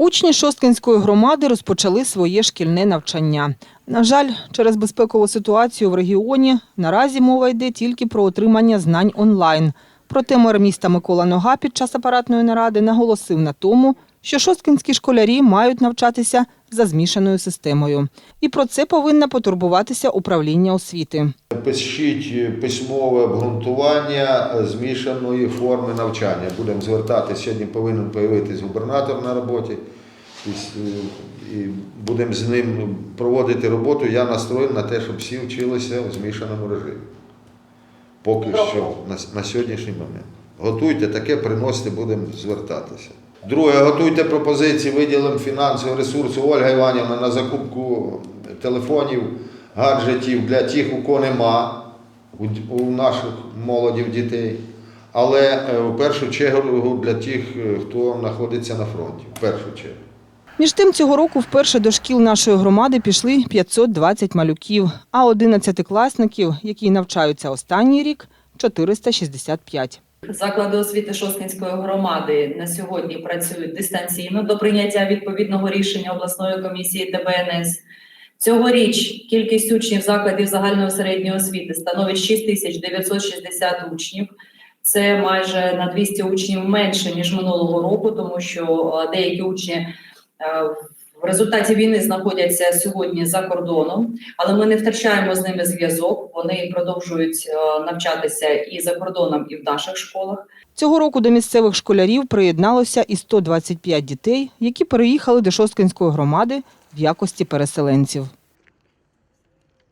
Учні Шосткинської громади розпочали своє шкільне навчання. На жаль, через безпекову ситуацію в регіоні наразі мова йде тільки про отримання знань онлайн. Проте мер міста Микола Нога під час апаратної наради наголосив на тому, що шосткинські школярі мають навчатися за змішаною системою. І про це повинна потурбуватися управління освіти. Пишіть письмове обґрунтування змішаної форми навчання. Будемо звертатися, сьогодні повинен появитись губернатор на роботі. І, будемо з ним проводити роботу. Я настроєний на те, щоб всі вчилися в змішаному режимі. Поки що на, на сьогоднішній момент. Готуйте таке, приносите, будемо звертатися. Друге, готуйте пропозиції, виділимо фінансові ресурси Ольга Іванівна на закупку телефонів, гаджетів для тих, у кого нема, у, наших молодів дітей. Але е, в першу чергу для тих, е, хто знаходиться на фронті. В першу чергу. Між тим, цього року вперше до шкіл нашої громади пішли 520 малюків, а 11-класників, які навчаються останній рік, 465. Заклади освіти Шосткинської громади на сьогодні працюють дистанційно до прийняття відповідного рішення обласної комісії ТБНС. Цьогоріч кількість учнів закладів загальної середньої освіти становить 6960 учнів. Це майже на 200 учнів менше ніж минулого року, тому що деякі учні в результаті війни знаходяться сьогодні за кордоном, але ми не втрачаємо з ними зв'язок. Вони продовжують е, навчатися і за кордоном, і в наших школах. Цього року до місцевих школярів приєдналося і 125 дітей, які переїхали до Шосткинської громади в якості переселенців.